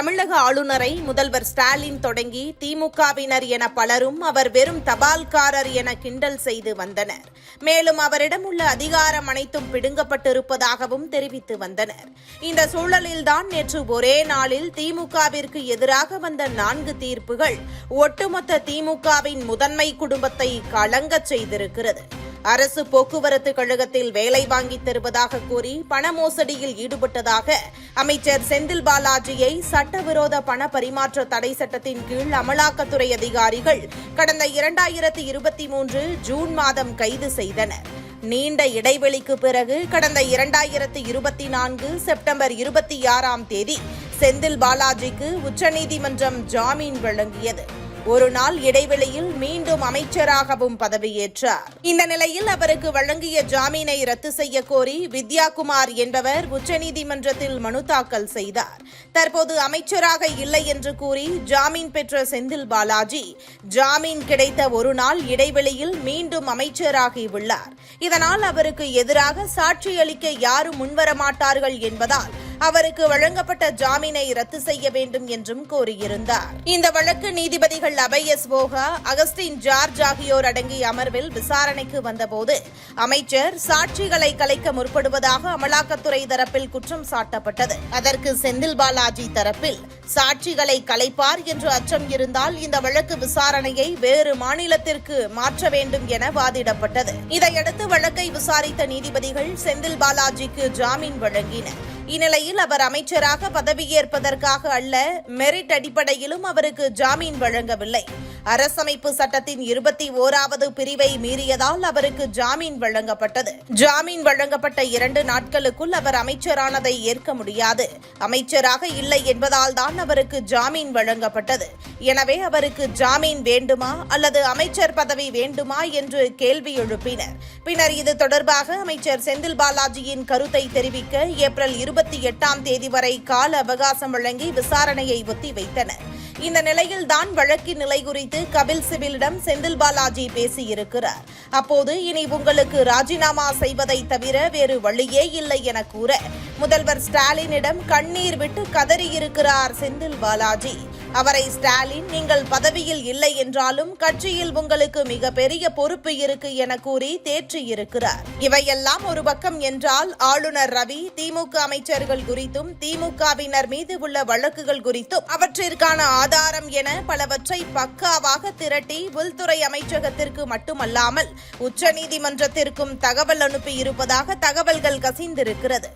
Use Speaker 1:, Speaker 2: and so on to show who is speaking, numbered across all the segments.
Speaker 1: தமிழக ஆளுநரை முதல்வர் ஸ்டாலின் தொடங்கி திமுகவினர் என பலரும் அவர் வெறும் தபால்காரர் என கிண்டல் செய்து வந்தனர். மேலும் அவரிடம் உள்ள அதிகாரம் அனைத்தும் பிடுங்கப்பட்டிருப்பதாகவும் தெரிவித்து வந்தனர். இந்த சூழலில்தான் நேற்று ஒரே நாளில் திமுகவிற்கு எதிராக வந்த நான்கு தீர்ப்புகள் ஒட்டுமொத்த திமுகவின் முதன்மை குடும்பத்தை கலங்கச் செய்திருக்கிறது. அரசு போக்குவரத்து கழகத்தில் வேலை வாங்கி தருவதாக கூறி பண மோசடியில் ஈடுபட்டதாக அமைச்சர் செந்தில் பாலாஜியை சட்டவிரோத பண பரிமாற்ற தடை சட்டத்தின் கீழ் அமலாக்கத்துறை அதிகாரிகள் கடந்த இரண்டாயிரத்தி இருபத்தி மூன்று ஜூன் மாதம் கைது செய்தனர். நீண்ட இடைவெளிக்கு பிறகு கடந்த இரண்டாயிரத்து இருபத்தி நான்கு செப்டம்பர் இருபத்தி ஆறாம் தேதி செந்தில் பாலாஜிக்கு உச்சநீதிமன்றம் ஜாமீன் வழங்கியது. ஒரு நாள் இடைவெளியில் மீண்டும் அமைச்சராகவும் பதவியேற்றார். இந்த நிலையில் அவருக்கு வழங்கிய ஜாமீனை ரத்து செய்ய கோரி வித்யாகுமார் என்பவர் உச்சநீதிமன்றத்தில் மனு தாக்கல் செய்தார். தற்போது அமைச்சராக இல்லை என்று கூறி ஜாமீன் பெற்ற செந்தில் பாலாஜி ஜாமீன் கிடைத்த ஒரு நாள் இடைவெளியில் மீண்டும் அமைச்சராகியுள்ளார். இதனால் அவருக்கு எதிராக சாட்சியளிக்க யாரும் முன்வர மாட்டார்கள் என்பதால் அவருக்கு வழங்கப்பட்ட ஜாமீனை ரத்து செய்ய வேண்டும் என்றும் கோரியிருந்தார். இந்த வழக்கு நீதிபதிகள் அபய் எஸ் போகா அகஸ்டின் ஜார்ஜ் ஆகியோர் அடங்கிய அமர்வில் விசாரணைக்கு வந்தபோது அமைச்சர் சாட்சிகளை கலைக்க முற்படுவதாக அமலாக்கத்துறை தரப்பில் குற்றம் சாட்டப்பட்டது. அதற்கு செந்தில் பாலாஜி தரப்பில் சாட்சிகளை கலைப்பார் என்று அச்சம் இருந்தால் இந்த வழக்கு விசாரணையை வேறு மாநிலத்திற்கு மாற்ற வேண்டும் என வாதிடப்பட்டது. இதையடுத்து வழக்கை விசாரித்த நீதிபதிகள் செந்தில் பாலாஜிக்கு ஜாமீன் வழங்கினர். இந்நிலையில் அவர் அமைச்சராக பதவியேற்பதற்காக அல்ல மெரிட் அடிப்படையிலும் அவருக்கு ஜாமீன் வழங்கவில்லை. அரசமைப்பு சட்டத்தின் இருபத்தி ஓராவது பிரிவை மீறியதால் அவருக்கு ஜாமீன் வழங்கப்பட்டது. ஜாமீன் வழங்கப்பட்ட இரண்டு நாட்களுக்குள் அவர் அமைச்சரானதை ஏற்க முடியாது. அமைச்சராக இல்லை என்பதால் தான் அவருக்கு ஜாமீன் வழங்கப்பட்டது. எனவே அவருக்கு ஜாமீன் வேண்டுமா அல்லது அமைச்சர் பதவி வேண்டுமா என்று கேள்வி எழுப்பினர். பின்னர் இது தொடர்பாக அமைச்சர் செந்தில் பாலாஜியின் கருத்தை தெரிவிக்க ஏப்ரல் இருபத்தி எட்டாம் தேதி வரை கால அவகாசம் வழங்கி விசாரணையை ஒத்திவைத்தனர். இந்த நிலையில்தான் வழக்கின் நிலை குறித்து கபில் சிபிலிடம் செந்தில் பாலாஜி பேசியிருக்கிறார். அப்போது இனி உங்களுக்கு ராஜினாமா செய்வதை தவிர வேறு வழியே இல்லை என கூற முதல்வர் ஸ்டாலினிடம் கண்ணீர் விட்டு கதறியிருக்கிறார் செந்தில் பாலாஜி. அவரை ஸ்டாலின் நீங்கள் பதவியில் இல்லை என்றாலும் கட்சியில் உங்களுக்கு மிக பெரிய பொறுப்பு இருக்கு என கூறி தேற்றியிருக்கிறார் இவையெல்லாம் ஒரு பக்கம் என்றால் ஆளுநர் ரவி திமுக அமைச்சர்கள் குறித்தும் திமுகவினர் மீது உள்ள வழக்குகள் குறித்தும் அவற்றிற்கான ஆதாரம் என பலவற்றை பக்காவாக திரட்டி உள்துறை அமைச்சகத்திற்கு மட்டுமல்லாமல் உச்சநீதிமன்றத்திற்கும் தகவல் அனுப்பி இருப்பதாக தகவல்கள் கசிந்திருக்கிறது.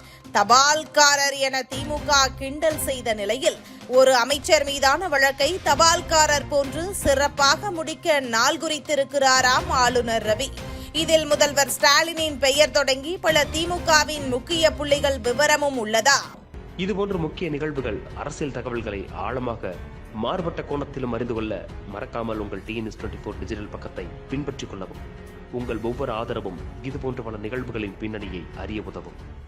Speaker 1: தபால்காரர் என திமுக கிண்டல் செய்த நிலையில் ஒரு அமைச்சர் மீதான வழக்கை தபால்காரர் போன்று சிறப்பாக முடிக்க நாள் குறித்திருக்கிறாராம் ஆளுநர் ரவி. இதில் முதல்வர் ஸ்டாலினின் பெயர் தொடங்கி பல திமுகவின் முக்கிய புள்ளிகள் விவரமும் உள்ளதா?
Speaker 2: இதுபோன்ற முக்கிய நிகழ்வுகள் அரசியல் தகவல்களை ஆழமாக மாறுபட்ட கோணத்திலும் அறிந்து கொள்ள மறக்காமல் உங்கள் டிஎன்எஸ் டுவெண்ட்டி ஃபோர் டிஜிட்டல் பக்கத்தை பின்பற்றிக் கொள்ளவும். உங்கள் ஒவ்வொரு ஆதரவும் இதுபோன்ற பல நிகழ்வுகளின் பின்னணியை அறிய உதவும்.